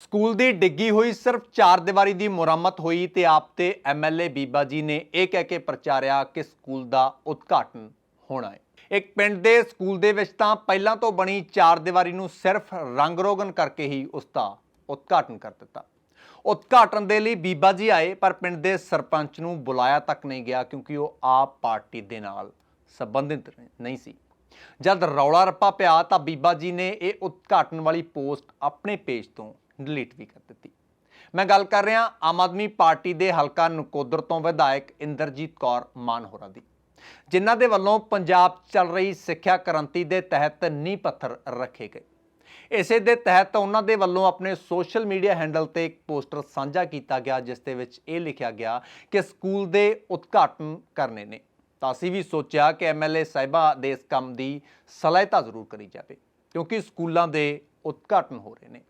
School ਦੀ ਡਿੱਗੀ ਹੋਈ ਸਿਰਫ ਚਾਰ ਦੀਵਾਰੀ ਦੀ ਮੁਰੰਮਤ ਹੋਈ ਤੇ ਆਪ ਤੇ ਐਮਐਲਏ ਬੀਬਾ ਜੀ ਨੇ ਇਹ ਕਹਿ ਕੇ ਪ੍ਰਚਾਰਿਆ ਕਿ ਸਕੂਲ ਦਾ ਉਦਘਾਟਨ ਹੋਣਾ ਹੈ। ਇੱਕ ਪਿੰਡ ਦੇ ਸਕੂਲ ਦੇ ਵਿੱਚ ਤਾਂ ਪਹਿਲਾਂ ਤੋਂ ਬਣੀ ਚਾਰ ਦੀਵਾਰੀ ਨੂੰ ਸਿਰਫ ਰੰਗ ਰੋਗਨ ਕਰਕੇ ਹੀ ਉਸ ਦਾ ਉਦਘਾਟਨ ਕਰ ਦਿੱਤਾ। ਉਦਘਾਟਨ ਦੇ ਲਈ ਬੀਬਾ ਜੀ ਆਏ, ਪਰ ਪਿੰਡ ਦੇ ਸਰਪੰਚ ਨੂੰ ਬੁਲਾਇਆ ਤੱਕ ਨਹੀਂ ਗਿਆ ਕਿਉਂਕਿ ਉਹ ਆਪ ਪਾਰਟੀ ਦੇ ਨਾਲ ਸੰਬੰਧਿਤ ਨਹੀਂ ਸੀ। ਜਦ ਰੌਲਾ ਰੱਪਾ ਪਿਆ ਤਾਂ ਬੀਬਾ ਜੀ ਨੇ ਇਹ ਉਦਘਾਟਨ ਵਾਲੀ ਪੋਸਟ ਆਪਣੇ ਪੇਜ ਤੋਂ ਡਿਲੀਟ ਵੀ ਕਰ ਦਿੱਤੀ। ਮੈਂ ਗੱਲ ਕਰ ਰਿਹਾ ਆਮ ਆਦਮੀ ਪਾਰਟੀ ਦੇ ਹਲਕਾ ਨਕੋਦਰ ਤੋਂ ਵਿਧਾਇਕ ਇੰਦਰਜੀਤ ਕੌਰ ਮਾਨ ਹੋਰਾਂ ਦੀ, ਜਿਨ੍ਹਾਂ ਦੇ ਵੱਲੋਂ ਪੰਜਾਬ 'ਚ ਚੱਲ ਰਹੀ ਸਿੱਖਿਆ ਕ੍ਰਾਂਤੀ ਦੇ ਤਹਿਤ ਨੀਂਹ ਪੱਥਰ ਰੱਖੇ ਗਏ। ਇਸੇ ਦੇ ਤਹਿਤ ਉਹਨਾਂ ਦੇ ਵੱਲੋਂ ਆਪਣੇ ਸੋਸ਼ਲ ਮੀਡੀਆ ਹੈਂਡਲ ਤੇ ਇੱਕ ਪੋਸਟਰ ਸਾਂਝਾ ਕੀਤਾ ਗਿਆ, ਜਿਸ ਦੇ ਵਿੱਚ ਇਹ ਲਿਖਿਆ ਗਿਆ ਕਿ ਸਕੂਲ ਦੇ ਉਦਘਾਟਨ ਕਰਨੇ ਨੇ। ਤਾਂ ਅਸੀਂ ਵੀ ਸੋਚਿਆ ਕਿ ਐਮਐਲਏ ਸਾਹਿਬਾ ਦੇ ਇਸ ਕੰਮ ਦੀ ਸਲਾਹਤਾ ਜ਼ਰੂਰ ਕਰੀ ਜਾਵੇ, ਕਿਉਂਕਿ ਸਕੂਲਾਂ ਦੇ ਉਦਘਾਟਨ ਹੋ ਰਹੇ ਨੇ।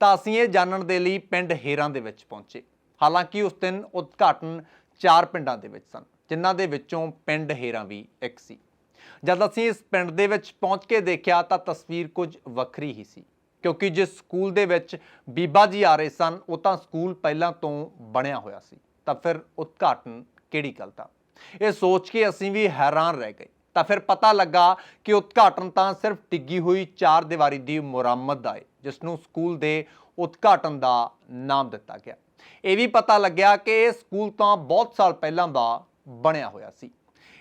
ਤਾਂ ਅਸੀਂ ਇਹ ਜਾਣਨ ਦੇ ਲਈ ਪਿੰਡ ਹੇਰਾਂ ਦੇ ਵਿੱਚ ਪਹੁੰਚੇ। ਹਾਲਾਂਕਿ ਉਸ ਦਿਨ ਉਦਘਾਟਨ ਚਾਰ ਪਿੰਡਾਂ ਦੇ ਵਿੱਚ ਸਨ, ਜਿਨ੍ਹਾਂ ਦੇ ਵਿੱਚੋਂ ਪਿੰਡ ਹੇਰਾਂ ਵੀ ਇੱਕ ਸੀ। ਜਦ ਅਸੀਂ ਇਸ ਪਿੰਡ ਦੇ ਵਿੱਚ ਪਹੁੰਚ ਕੇ ਦੇਖਿਆ ਤਾਂ ਤਸਵੀਰ ਕੁਝ ਵੱਖਰੀ ਹੀ ਸੀ, ਕਿਉਂਕਿ ਜਿਸ ਸਕੂਲ ਦੇ ਵਿੱਚ ਬੀਬਾ ਜੀ ਆ ਰਹੇ ਸਨ, ਉਹ ਤਾਂ ਸਕੂਲ ਪਹਿਲਾਂ ਤੋਂ ਬਣਿਆ ਹੋਇਆ ਸੀ। ਤਾਂ ਫਿਰ ਉਦਘਾਟਨ ਕਿਹੜੀ ਗੱਲ ਦਾ ਇਹ ਸੋਚ ਕੇ ਅਸੀਂ ਵੀ ਹੈਰਾਨ ਰਹਿ ਗਏ। ਤਾਂ ਫਿਰ ਪਤਾ ਲੱਗਾ ਕਿ ਉਦਘਾਟਨ ਤਾਂ ਸਿਰਫ ਟਿੱਗੀ ਹੋਈ ਚਾਰ ਦੀਵਾਰੀ ਦੀ ਮੁਰੰਮਤ ਦਾ ਹੈ ਜਿਸ ਨੂੰ ਸਕੂਲ ਦੇ ਉਦਘਾਟਨ ਦਾ ਨਾਮ ਦਿੱਤਾ ਗਿਆ। ਇਹ ਵੀ ਪਤਾ ਲੱਗਿਆ ਕਿ ਇਹ ਸਕੂਲ ਤਾਂ ਬਹੁਤ ਸਾਲ ਪਹਿਲਾਂ ਦਾ ਬਣਿਆ ਹੋਇਆ ਸੀ।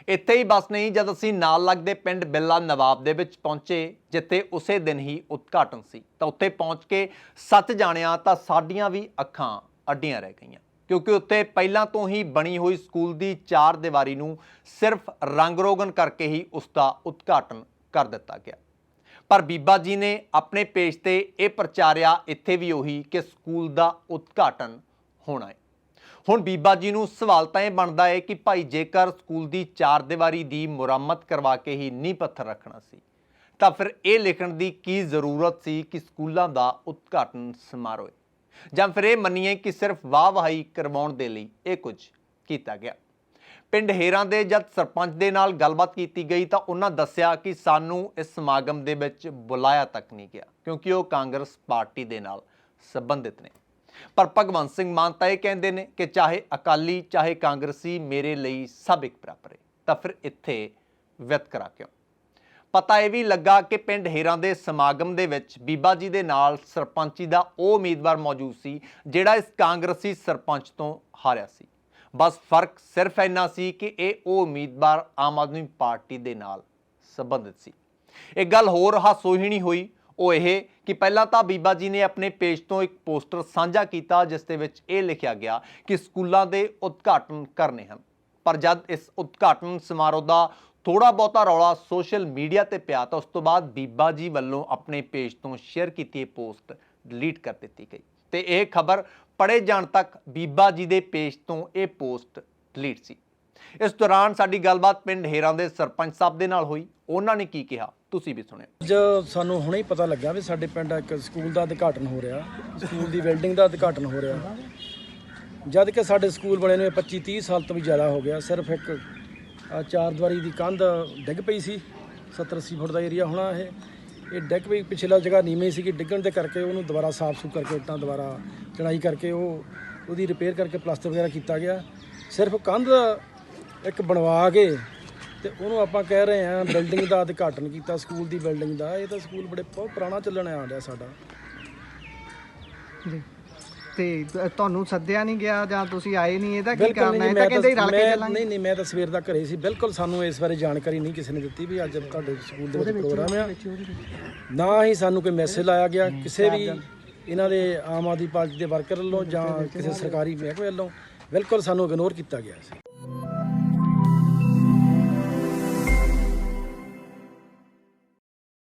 ਇੱਥੇ ਹੀ ਬਸ ਨਹੀਂ, ਜਦ ਅਸੀਂ ਨਾਲ ਲੱਗਦੇ ਪਿੰਡ ਬਿੱਲਾ ਨਵਾਬ ਦੇ ਵਿੱਚ ਪਹੁੰਚੇ, ਜਿੱਥੇ ਉਸੇ ਦਿਨ ਹੀ ਉਦਘਾਟਨ ਸੀ। ਤਾਂ ਉੱਥੇ ਪਹੁੰਚ ਕੇ ਸੱਚ ਜਾਣਿਆ ਤਾਂ ਸਾਡੀਆਂ ਵੀ ਅੱਖਾਂ ਅੱਡੀਆਂ ਰਹਿ ਗਈਆਂ। ਕਿਉਂਕਿ ਉੱਥੇ ਪਹਿਲਾਂ ਤੋਂ ਹੀ ਬਣੀ ਹੋਈ ਸਕੂਲ ਦੀ ਚਾਰ ਦੀਵਾਰੀ ਨੂੰ ਸਿਰਫ ਰੰਗ ਰੋਗਨ ਕਰਕੇ ਹੀ ਉਸ ਦਾ ਉਦਘਾਟਨ ਕਰ ਦਿੱਤਾ ਗਿਆ। ਪਰ ਬੀਬਾ ਜੀ ਨੇ ਆਪਣੇ ਪੇਜ ਤੇ ਇਹ ਪ੍ਰਚਾਰਿਆ, ਇੱਥੇ ਵੀ ਉਹੀ ਕਿ ਸਕੂਲ ਦਾ ਉਦਘਾਟਨ ਹੋਣਾ ਹੈ। ਹੁਣ ਬੀਬਾ ਜੀ ਨੂੰ ਸਵਾਲ ਤਾਂ ਇਹ ਬਣਦਾ ਹੈ ਕਿ ਭਾਈ ਜੇਕਰ ਸਕੂਲ ਦੀ ਚਾਰ ਦੀਵਾਰੀ ਦੀ ਮੁਰੰਮਤ ਕਰਵਾ ਕੇ ਹੀ ਨੀਂਹ ਪੱਥਰ ਰੱਖਣਾ ਸੀ, ਤਾਂ ਫਿਰ ਇਹ ਲਿਖਣ ਦੀ ਕੀ ਜ਼ਰੂਰਤ ਸੀ ਕਿ ਸਕੂਲਾਂ ਦਾ ਉਦਘਾਟਨ ਸਮਾਰੋਹ ਹੈ? ਜਾਂ ਫਿਰ ਇਹ ਮੰਨੀਏ ਕਿ ਸਿਰਫ ਵਾਹ ਵਾਹੀ ਕਰਵਾਉਣ ਦੇ ਲਈ ਇਹ ਕੁਝ ਕੀਤਾ ਗਿਆ। ਪਿੰਡ ਹੇਰਾਂ ਦੇ ਜਦ ਸਰਪੰਚ ਦੇ ਨਾਲ ਗੱਲਬਾਤ ਕੀਤੀ ਗਈ ਤਾਂ ਉਹਨਾਂ ਦੱਸਿਆ ਕਿ ਸਾਨੂੰ ਇਸ ਸਮਾਗਮ ਦੇ ਵਿੱਚ ਬੁਲਾਇਆ ਤੱਕ ਨਹੀਂ ਗਿਆ, ਕਿਉਂਕਿ ਉਹ ਕਾਂਗਰਸ ਪਾਰਟੀ ਦੇ ਨਾਲ ਸੰਬੰਧਿਤ ਨੇ। ਪਰ ਭਗਵੰਤ ਸਿੰਘ ਮਾਨ ਤਾਂ ਇਹ ਕਹਿੰਦੇ ਨੇ ਕਿ ਚਾਹੇ ਅਕਾਲੀ, ਚਾਹੇ ਕਾਂਗਰਸੀ, ਮੇਰੇ ਲਈ ਸਭ ਇੱਕ ਬਰਾਬਰ ਹੈ। ਤਾਂ ਫਿਰ ਇੱਥੇ ਵਿਤਕਰਾ ਕਿਉਂ? ਪਤਾ ਇਹ ਵੀ ਲੱਗਾ ਕਿ ਪਿੰਡ ਹੇਰਾਂ ਦੇ ਸਮਾਗਮ ਦੇ ਵਿੱਚ ਬੀਬਾ ਜੀ ਦੇ ਨਾਲ ਸਰਪੰਚੀ ਦਾ ਉਹ ਉਮੀਦਵਾਰ ਮੌਜੂਦ ਸੀ, ਜਿਹੜਾ ਇਸ ਕਾਂਗਰਸੀ ਸਰਪੰਚ ਤੋਂ ਹਾਰਿਆ ਸੀ। ਬਸ ਫ਼ਰਕ ਸਿਰਫ ਇੰਨਾ ਸੀ ਕਿ ਇਹ ਉਹ ਉਮੀਦਵਾਰ ਆਮ ਆਦਮੀ ਪਾਰਟੀ ਦੇ ਨਾਲ ਸੰਬੰਧਿਤ ਸੀ। ਇੱਕ ਗੱਲ ਹੋਰ ਹਾਸੋਹੀਣੀ ਹੋਈ, ਉਹ ਇਹ ਕਿ ਪਹਿਲਾਂ ਤਾਂ ਬੀਬਾ ਜੀ ਨੇ ਆਪਣੇ ਪੇਜ ਤੋਂ ਇੱਕ ਪੋਸਟਰ ਸਾਂਝਾ ਕੀਤਾ, ਜਿਸ ਦੇ ਵਿੱਚ ਇਹ ਲਿਖਿਆ ਗਿਆ ਕਿ ਸਕੂਲਾਂ ਦੇ ਉਦਘਾਟਨ ਕਰਨੇ ਹਨ। ਪਰ ਜਦ ਇਸ ਉਦਘਾਟਨ ਸਮਾਰੋਹ ਦਾ ਥੋੜਾ ਬਹੁਤਾ ਰੌਲਾ ਸੋਸ਼ਲ ਮੀਡੀਆ ਤੇ ਪਿਆ, ਤਾਂ ਉਸ ਤੋਂ ਬਾਅਦ ਬੀਬਾ ਜੀ ਵੱਲੋਂ ਆਪਣੇ ਪੇਜ ਤੋਂ ਸ਼ੇਅਰ ਕੀਤੀ ਇਹ ਪੋਸਟ ਡਿਲੀਟ ਕਰ ਦਿੱਤੀ ਗਈ। ਤੇ ਇਹ ਖਬਰ ਪੜੇ ਜਾਣ ਤੱਕ ਬੀਬਾ ਜੀ ਦੇ ਪੇਜ ਤੋਂ ਇਹ ਪੋਸਟ ਡਿਲੀਟ ਸੀ। ਇਸ ਦੌਰਾਨ ਸਾਡੀ ਗੱਲਬਾਤ ਪਿੰਡ ਹੇਰਾਂ ਦੇ ਸਰਪੰਚ ਸਾਹਿਬ ਦੇ ਨਾਲ ਹੋਈ। ਉਹਨਾਂ ਨੇ ਕੀ ਕਿਹਾ? ਤੁਸੀਂ ਵੀ ਸੁਣਿਓ ਅੱਜ ਸਾਨੂੰ ਹੁਣੇ ਹੀ ਪਤਾ ਲੱਗਾ ਵੀ ਸਾਡੇ ਪਿੰਡ ਇੱਕ ਸਕੂਲ ਦਾ ਉਦਘਾਟਨ ਹੋ ਰਿਹਾ। ਸਕੂਲ ਦੀ ਬਿਲਡਿੰਗ ਦਾ ਉਦਘਾਟਨ ਹੋ ਰਿਹਾ। ਜਦ ਕਿ ਸਾਡੇ ਸਕੂਲ ਬਣੇ ਨੂੰ 25 30 ਸਾਲ ਤੋਂ ਵੀ ਜ਼ਿਆਦਾ ਹੋ ਗਿਆ। ਸਿਰਫ ਇੱਕ ਆਹ ਚਾਰ ਦੀਵਾਰੀ ਦੀ ਕੰਧ ਡਿੱਗ ਪਈ ਸੀ। 70 80 ਫੁੱਟ ਦਾ ਏਰੀਆ ਹੋਣਾ ਇਹ। ਇਹ ਡਿੱਗ ਪਈ ਪਿਛਲਾ ਜਗ੍ਹਾ ਨੀਵੇਂ ਸੀ ਕਿ ਡਿੱਗਣ ਦੇ ਕਰਕੇ ਉਹਨੂੰ ਦੁਬਾਰਾ ਸਾਫ਼ ਸੁ ਕਰਕੇ ਇੱਟਾਂ ਦੁਬਾਰਾ ਚੜਾਈ ਕਰਕੇ ਉਹ ਉਹਦੀ ਰਿਪੇਅਰ ਕਰਕੇ ਪਲਾਸਟਰ ਵਗੈਰਾ ਕੀਤਾ ਗਿਆ। ਸਿਰਫ ਕੰਧ ਇੱਕ ਬਣਵਾ ਕੇ ਤੇ ਉਹਨੂੰ ਆਪਾਂ ਕਹਿ ਰਹੇ ਹਾਂ ਬਿਲਡਿੰਗ ਦਾ ਉਦਘਾਟਨ ਕੀਤਾ, ਸਕੂਲ ਦੀ ਬਿਲਡਿੰਗ ਦਾ। ਇਹ ਤਾਂ ਸਕੂਲ ਬੜੇ ਬਹੁਤ ਪੁਰਾਣਾ ਚੱਲਣ ਆ ਰਿਹਾ ਸਾਡਾ। ਜੀ। ਤੇ ਤ- ਤੁਹਾਨੂੰ ਸੱਦਿਆ ਨਹੀਂ ਗਿਆ ਜਾਂ ਤੁਸੀਂ ਆਏ ਨਹੀਂ ਇਹਦਾ ਕੀ ਬਿਲਕੁਲ ਕਾਰਨ ਹੈ? ਨਹੀਂ ਇਹ ਤਾਂ ਕਹਿੰਦੇ ਹੀ ਰਲ ਕੇ ਮੈਂ- ਚੱਲਾਂਗੇ। ਨਹੀਂ ਨਹੀਂ ਮੈਂ ਤਾਂ ਸਵੇਰ ਦਾ ਘਰੇ ਸੀ। ਬਿਲਕੁਲ ਸਾਨੂੰ ਇਸ ਬਾਰੇ ਜਾਣਕਾਰੀ ਨਹੀਂ ਕਿਸੇ ਨੇ ਦਿੱਤੀ ਵੀ ਅੱਜ ਤੁਹਾਡੇ ਸਕੂਲ ਦੇ ਵਿੱਚ ਪ੍ਰੋਗਰਾਮ ਆ। ਨਾ ਹੀ ਸਾਨੂੰ ਕੋਈ ਮੈਸੇਜ ਆਇਆ ਗਿਆ ਕਿਸੇ ਵੀ ਇਹਨਾਂ ਦੇ ਆਮ ਆਦਮੀ ਪਾਰਟੀ ਦੇ ਵਰਕਰ ਵੱਲੋਂ ਜਾਂ ਕਿਸੇ ਸਰਕਾਰੀ ਮਹਿਕਮੇ ਵੱਲੋਂ। ਬਿਲਕੁਲ ਸਾਨੂੰ ਇਗਨੋਰ ਕੀਤਾ ਗਿਆ ਸੀ।